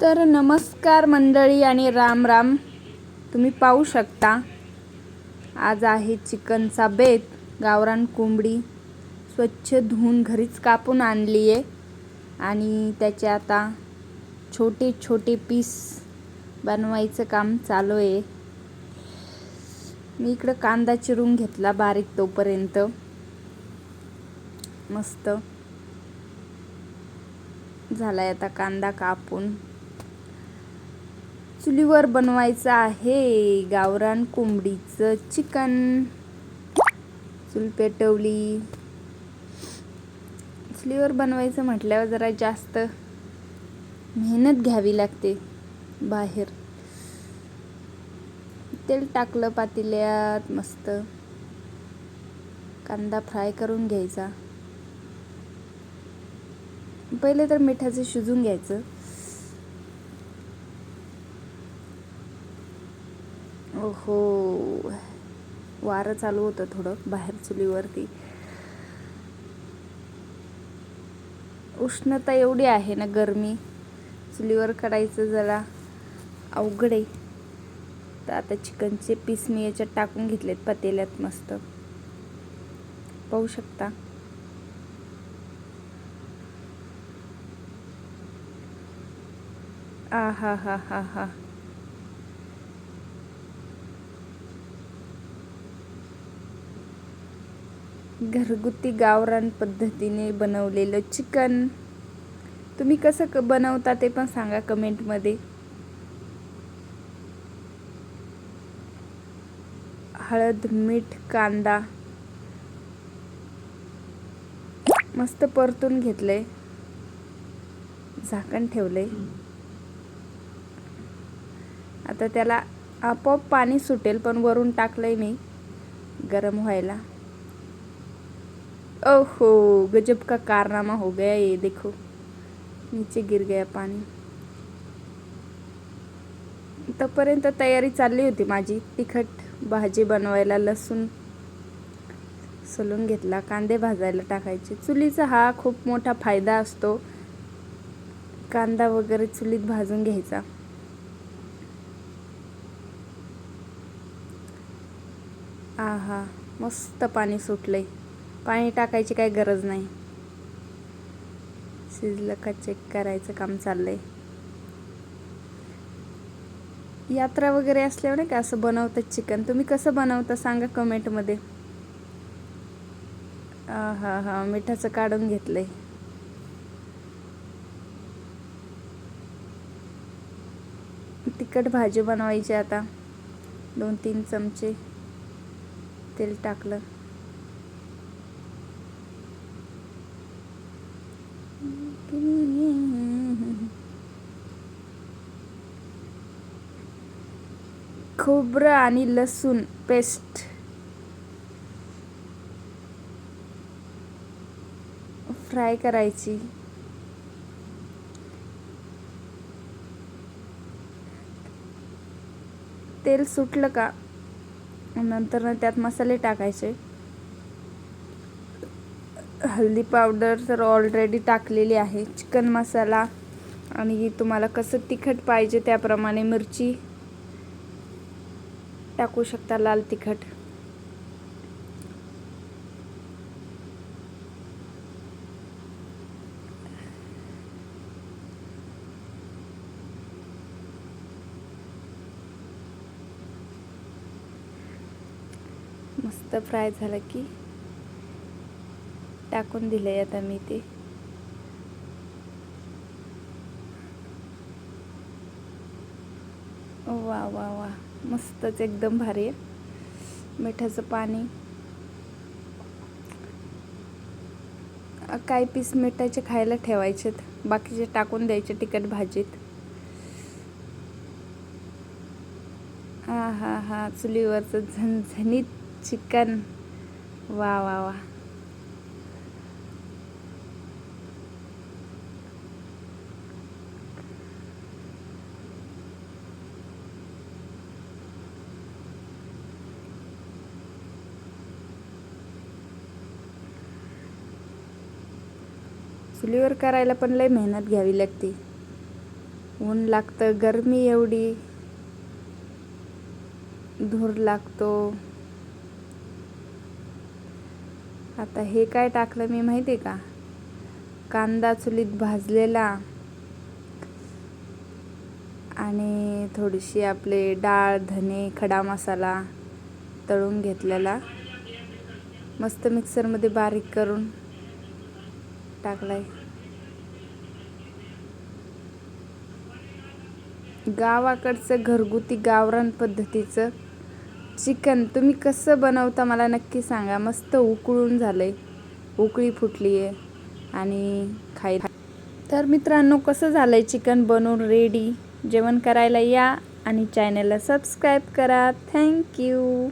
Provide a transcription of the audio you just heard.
तर नमस्कार मंडळी आणि राम राम. तुम्ही पाहू शकता आज आहे चिकनचा बेत गावरान कोंबडी. स्वच्छ धुवून घरीच कापून आणली आहे. आणि त्याचे आता छोटे छोटे पीस बनवायचं काम चालू आहे. मी इकडं कांदा चिरून घेतला बारीक तोपर्यंत. मस्त झालाय आता कांदा कापून. चुलीवर बनवायचं आहे गावरान कोंबडीचं चिकन. चूल पेटवली. चुलीवर बनवायचं म्हटल्यावर जरा जास्त मेहनत घ्यावी लागते बाहेर. तेल टाकलं पातेल्यात मस्त. कांदा फ्राय करून घ्यायचा. पहिले तर मिठाचं शिजून घ्यायचं. हो वारं चालू होतं थोडं बाहेर चुलीवरती. उष्णता एवढी आहे ना गरमी. चुलीवर करायचं जरा अवघड आहे. तर आता चिकनचे पीस मी याच्यात टाकून घेतलेत पतेल्यात मस्त. पाहू शकता. आ हा हा हा हा घरगुती गावरान पद्धतीने बनवलेलं चिकन. तुम्ही कसं क बनवता ते पण सांगा कमेंटमध्ये. हळद मीठ कांदा. मस्त परतून घेतलंय. झाकण ठेवलंय. आता त्याला आपोआप पाणी सुटेल पण वरून टाकलंय मी. गरम व्हायला. ओहो गजब का कारनामा हो गया ये देखो। नीचे गिर गया पाणी तोपर्यंत तयारी चालली होती माझी तिखट भाजी बनवायला लसूण सोलून घेतला कांदे भाजायला टाकायचे. चुलीचा हा खूप मोठा फायदा असतो. कांदा वगैरे चुलीत भाजून घ्यायचा. आहा मस्त पाणी सुटलंय. पाणी टाकायची काही गरज नाही. शिजलं का चेक करायचं काम चाललंय. यात्रा वगैरे असल्यावर नाही का असं बनवतात चिकन तुम्ही कसं बनवता सांगा कमेंटमध्ये हा हा मिठाचं काढून घेतलंय. तिखट भाजी बनवायची आता. दोन तीन चमचे तेल टाकलं. खोबरं आणि लसूण पेस्ट. फ्राय करायची. तेल सुटलं का? नंतर त्यात मसाले टाकायचे. हल्दी पावडर तर ऑलरेडी टाकलेली आहे. चिकन मसाला आणि तुम्हाला कसं तिखट पाहिजे त्याप्रमाणे मिरची टाकू शकता लाल तिखट. मस्त फ्राय झालं की. टाकून दिलंय आता मी ते. वा वा वा. मस्तच एकदम भारी आहे. मिठाचं पाणी. काय पीस मिठाचे खायला ठेवायचेत? बाकीचे टाकून द्यायचे तिखट भाजीत. हा हा हा चुलीवरचं झणझणीत चिकन. वा वा वा. चुलीवर करायला पण लय मेहनत घ्यावी लागते. ऊन लागतं गरमी एवढी. धूर लागतो. आता हे काय टाकलं मी माहिती आहे का? कांदा चुलीत भाजलेला. आणि थोडीशी आपले डाळ धने खडा मसाला तळून घेतलेला. मस्त मिक्सरमध्ये बारीक करून. टाकलाय. गावाकडचं घरगुती गावरान पद्धतीचं चिकन तुम्ही कसं बनवता मला नक्की सांगा. मस्त उकळून झालंय. उकळी फुटली आहे आणि खायला तर मित्रांनो कसं झालंय चिकन बनवून रेडी जेवण करायला या आणि चॅनलला सबस्क्राईब करा. थँक्यू